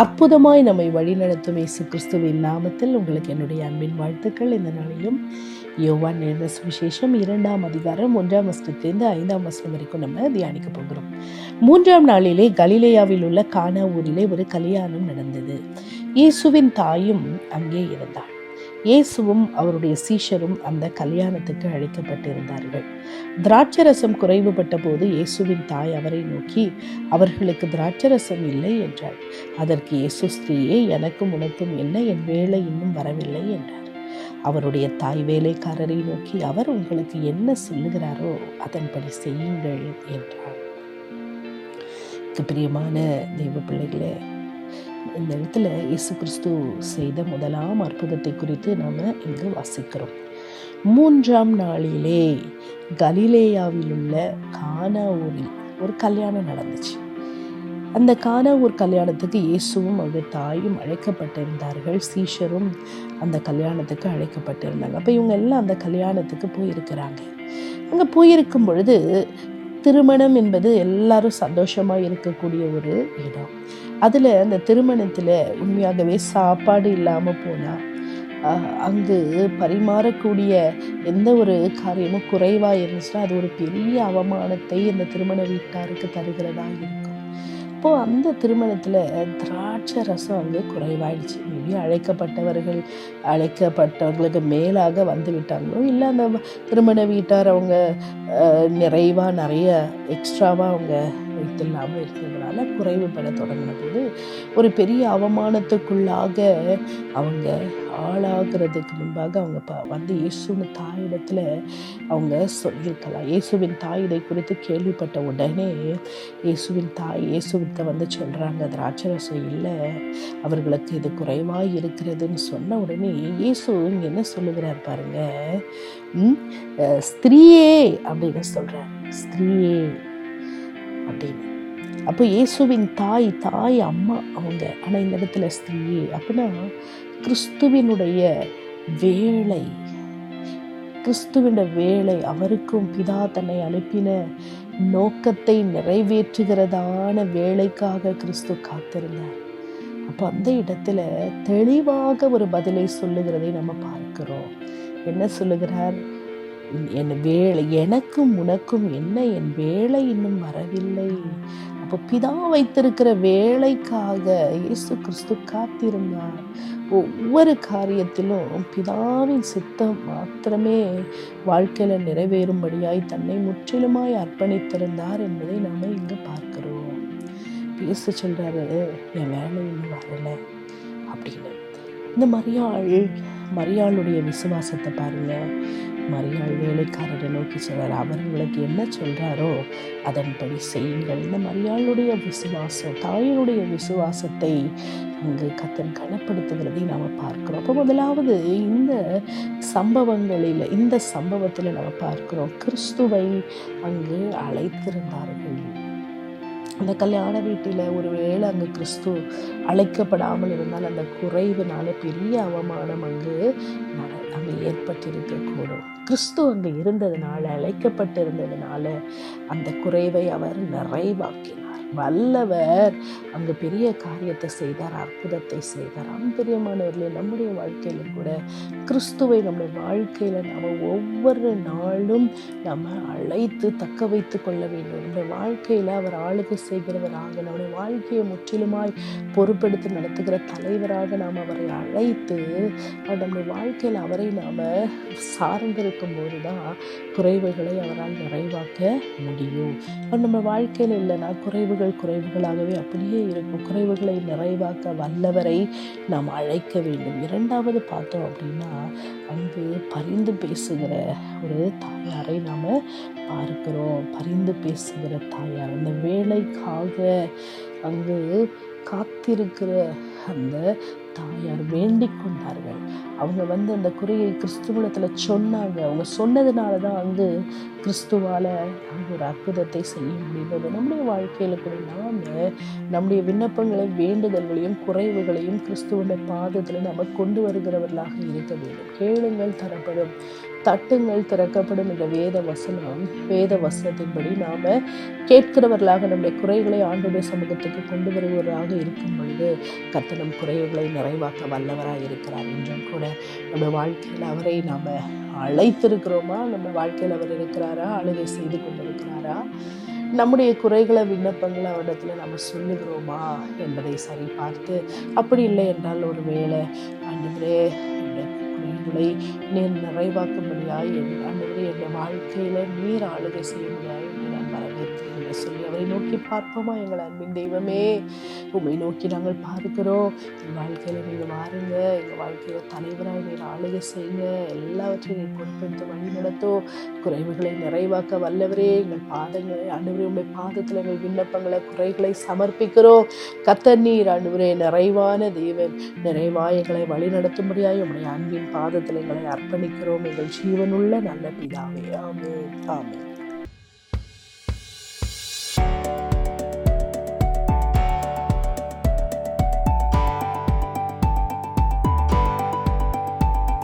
அற்புதமாய் நம்மை வழிநடத்தும் இயேசு கிறிஸ்துவின் நாமத்தில் உங்களுக்கு என்னுடைய அன்பின் வாழ்த்துக்கள். இந்த நாளிலும் யோவான் எழுத சுவிசேஷம் இரண்டாம் அதிகாரம் ஒன்றாம் வசனத்திலிருந்து ஐந்தாம் வசனம் வரைக்கும் நம்ம தியானிக்க போகிறோம். மூன்றாம் நாளிலே கலிலேயாவில் உள்ள கானா ஊரிலே ஒரு கல்யாணம் நடந்தது. இயேசுவின் தாயும் அங்கே இருந்தாள். இயேசுவும் அவருடைய சீஷரும் அந்த கல்யாணத்துக்கு அழைக்கப்பட்டிருந்தார்கள். திராட்சரசம் குறைவுபட்ட போது இயேசுவின் தாய் அவரை நோக்கி அவர்களுக்கு திராட்சரசம் இல்லை என்றாள். அதற்கு இயேசு ஸ்திரீயே எனக்கும் உனக்கும் என்ன? என் வேலை இன்னும் வரவில்லை என்றார். அவருடைய தாய் வேலைக்காரரை நோக்கி அவர் உங்களுக்கு என்ன சொல்லுகிறாரோ அதன்படி செய்யுங்கள் என்றார் பிரியமான தெய்வ பிள்ளைகளே இந்த இடத்துல இயேசு கிறிஸ்து செய்த முதலாம் அற்புதத்தை குறித்து நாம் இங்கு வாசிக்கிறோம். மூன்றாம் நாளிலே கலிலேயாவில் உள்ள கானா ஊரில் ஒரு கல்யாணம் நடந்துச்சு. அந்த கானா ஊர் கல்யாணத்துக்கு இயேசுவும் அவருடைய தாயும் அழைக்கப்பட்டிருந்தார்கள். சீஷரும் அந்த கல்யாணத்துக்கு அழைக்கப்பட்டிருந்தாங்க. அப்போ இவங்க எல்லாம் அந்த கல்யாணத்துக்கு போயிருக்கிறாங்க. அங்கே போயிருக்கும் பொழுது திருமணம் என்பது எல்லாரும் சந்தோஷமாக இருக்கக்கூடிய ஒரு இடம். அதில் அந்த திருமணத்தில் உண்மையாகவே சாப்பாடு இல்லாமல் போனால் அங்கு பரிமாறக்கூடிய எந்த ஒரு காரியமும் குறைவாக இருந்துச்சுன்னா அது ஒரு பெரிய அவமானத்தை அந்த திருமண வீட்டாருக்கு தருகிறதா இருக்கும். அப்போது அந்த திருமணத்தில் திராட்சை ரசம் வந்து குறைவாயிடுச்சு. மேபி அழைக்கப்பட்டவர்கள் அழைக்கப்பட்டவர்களுக்கு மேலாக வந்து விட்டாங்களோ இல்லை அந்த திருமண வீட்டார் அவங்க நிறைவாக நிறைய எக்ஸ்ட்ராவாக அவங்க வைத்தில்லாமல் இருக்கிறதுனால குறைவுபட தொடங்கின போது ஒரு பெரிய அவமானத்துக்குள்ளாக அவங்க ஆளாகிறதுக்கு முன்பாக அவங்க ப வந்து இயேசுவின் தாயிடத்தில் அவங்க சொல்லியிருக்கலாம். இயேசுவின் தாய் இதை குறித்து கேள்விப்பட்ட உடனே இயேசுவின் தாய் இயேசுவிட்ட வந்து சொல்கிறாங்க திராட்சரசை இல்லை அவர்களுக்கு இது குறைவாக இருக்கிறதுன்னு சொன்ன உடனே இயேசு இங்கே என்ன சொல்லுகிறார் பாருங்க ஸ்திரீயே அப்படின்னு சொல்கிறார் ஸ்திரீயே அப்படின்னு அப்போ இயேசுவின் தாய் தாய் அம்மா அவங்க ஆனால் இந்த இடத்துல ஸ்திரீ அப்படின்னா கிறிஸ்துவினுடைய வேலை. கிறிஸ்துவின வேலை அவருக்கும் பிதா தன்னை அனுப்பின நோக்கத்தை நிறைவேற்றுகிறதான வேலைக்காக கிறிஸ்து காத்திருந்தார். அப்போ அந்த இடத்துல தெளிவாக ஒரு பதிலை சொல்லுகிறதை நம்ம பார்க்கிறோம். என்ன சொல்லுகிறார்? என் வேலை எனக்கும் உனக்கும் என்ன? என் வேலை இன்னும் வரவில்லை. அப்போ பிதா வைத்திருக்கிற வேலைக்காக இயேசு கிறிஸ்து காத்திருந்தார். ஒவ்வொரு காரியத்திலும் பிதாவின் சித்தம் மாத்திரமே வாழ்க்கையில் நிறைவேறும்படியாய் தன்னை முற்றிலுமாய் அர்ப்பணித்திருந்தார் என்பதை நாம் இங்கே பார்க்கிறோம். பேச சொல்கிறாரு என் வேலை இன்னும் வரலை. அப்படின்னு. இந்த மரியாள் மரியாளுடைய விசுவாசத்தை பாருங்கள் மரியாள் வேலைக்காரரை நோக்கி சொல்கிறார் அவர் உங்களுக்கு என்ன சொல்கிறாரோ அதன்படி செய்யுங்கள். இந்த மரியாளுடைய விசுவாசம் தாயினுடைய விசுவாசத்தை அங்கு கத்தன் கனப்படுத்துகிறதை நாம் பார்க்குறோம். அப்போ முதலாவது இந்த சம்பவங்களில் இந்த சம்பவத்தில் நம்ம பார்க்குறோம். கிறிஸ்துவை அங்கு அழைத்திருந்தார்கள். அந்த கல்யாண வீட்டில் ஒரு வேளை அங்கே கிறிஸ்து அழைக்கப்படாமல் இருந்தால் அந்த குறைவுனால பெரிய அவமானம் அங்கு அங்கே ஏற்பட்டிருக்கக்கூடும். கிறிஸ்து அங்கே இருந்ததுனால அழைக்கப்பட்டிருந்ததுனால அந்த குறைவை அவர் நிறைவாக்கினார். வல்லவர். அங்கே பெரிய காரியத்தை செய்தார் அற்புதத்தை செய்தார். ஆம்பரியமானவர்களே நம்முடைய வாழ்க்கையிலும் கூட கிறிஸ்துவை நம்முடைய வாழ்க்கையில் நாம் ஒவ்வொரு நாளும் நம்ம அழைத்து தக்க வைத்து கொள்ள வேண்டும். நம்முடைய வாழ்க்கையில் அவர் ஆளுகை செய்கிறவராக நம்முடைய வாழ்க்கையை முற்றிலுமாய் பொறுப்பெடுத்து நடத்துகிற தலைவராக நாம் அவரை அழைத்து நம்முடைய வாழ்க்கையில் அவரை நாம் சார்ந்திருக்கும் போது தான் குறைவுகளை அவரால் நிறைவாக்க முடியும். நம்ம வாழ்க்கையில் இல்லைன்னா குறைவுகள் குறைவுகளாகவே அப்படியே இருக்கும். குறைவுகளை நிறைவாக்க வல்லவரை நாம் அழைக்க வேண்டும். இரண்டாவது பார்த்தோம் அப்படின்னா அங்கு பரிந்து பேசுகிற ஒரு தாயாரை நாம் பார்க்கிறோம். பரிந்து பேசுகிற தாயார். அந்த வேலைக்காக அங்கு காத்திருக்கிற அந்த தாயார் வேண்டிக் கொண்டார்கள். அவங்க வந்து அந்த குறையை கிறிஸ்துவத்தில் சொன்னாங்க. அவங்க சொன்னதுனால தான் வந்து கிறிஸ்துவால் அங்கே ஒரு அற்புதத்தை செய்ய முடிந்தது. நம்முடைய வாழ்க்கையில் கூட நாம் நம்முடைய விண்ணப்பங்களை வேண்டுதல்களையும் குறைவுகளையும் கிறிஸ்துவோட பாதத்தில் நம்ம கொண்டு வருகிறவர்களாக இருக்க வேண்டும். கேளுங்கள் தரப்படும். தட்டுங்கள் திறக்கப்படும் என்ற வேத வசனம் வேத வசனத்தின்படி நாம் கேட்கிறவர்களாக நம்முடைய குறைகளை ஆண்டுடைய சமூகத்துக்கு கொண்டு வருவவராக இருக்கும் பொழுது கத்த நம் குறைவுகளை நிறைவாக்க வல்லவராக இருக்கிறார். என்றும் கூட நம்ம வாழ்க்கையில் அவரை நாம் அழைத்திருக்கிறோமா? நம்ம வாழ்க்கையில் அவர் இருக்கிறாரா? அழுகை செய்து கொண்டிருக்கிறாரா? நம்முடைய குறைகளை விண்ணப்பங்களை அவரிடத்துல நம்ம சொல்லுகிறோமா? என்பதை சரி பார்த்து அப்படி இல்லை என்றால் ஒரு வேளை ஆண்டவரே என்னுடைய நீர் நிறைவாக்கும்படியாய் என் ஆண்டவரே என் வாழ்க்கையில் நீர் ஆளுகை செய்யும்படியாய் உம்மை என்று சொல்லி அவரை நோக்கி பார்ப்போமா? எங்கள் அன்பின் தெய்வமே உம்மை நோக்கி நாங்கள் பார்க்கிறோம். எங்கள் வாழ்க்கையில் நீங்கள் வாருங்க. எங்கள் வாழ்க்கையில் தலைவராக நீர் ஆளுகை செய்யுங்க. எல்லாவற்றையும் நீர் பொறுப்பெடுத்து வழி நடத்தும். குறைவுகளை நிறைவாக்க வல்லவரே எங்கள் பாதங்களை அன்றுவரே உண்மை பாதத்தில் எங்கள் விண்ணப்பங்களை குறைகளை சமர்ப்பிக்கிறோம். கத்த நீர் அன்றுவரே நிறைவான தெய்வன் நிறைவாக எங்களை வழி நடத்தும்படியாக உடைய அன்பின் பாதத்தில் எங்களை அர்ப்பணிக்கிறோம். எங்கள் ஜீவனுள்ள நல்ல பிதாவே. ஆமே ஆமே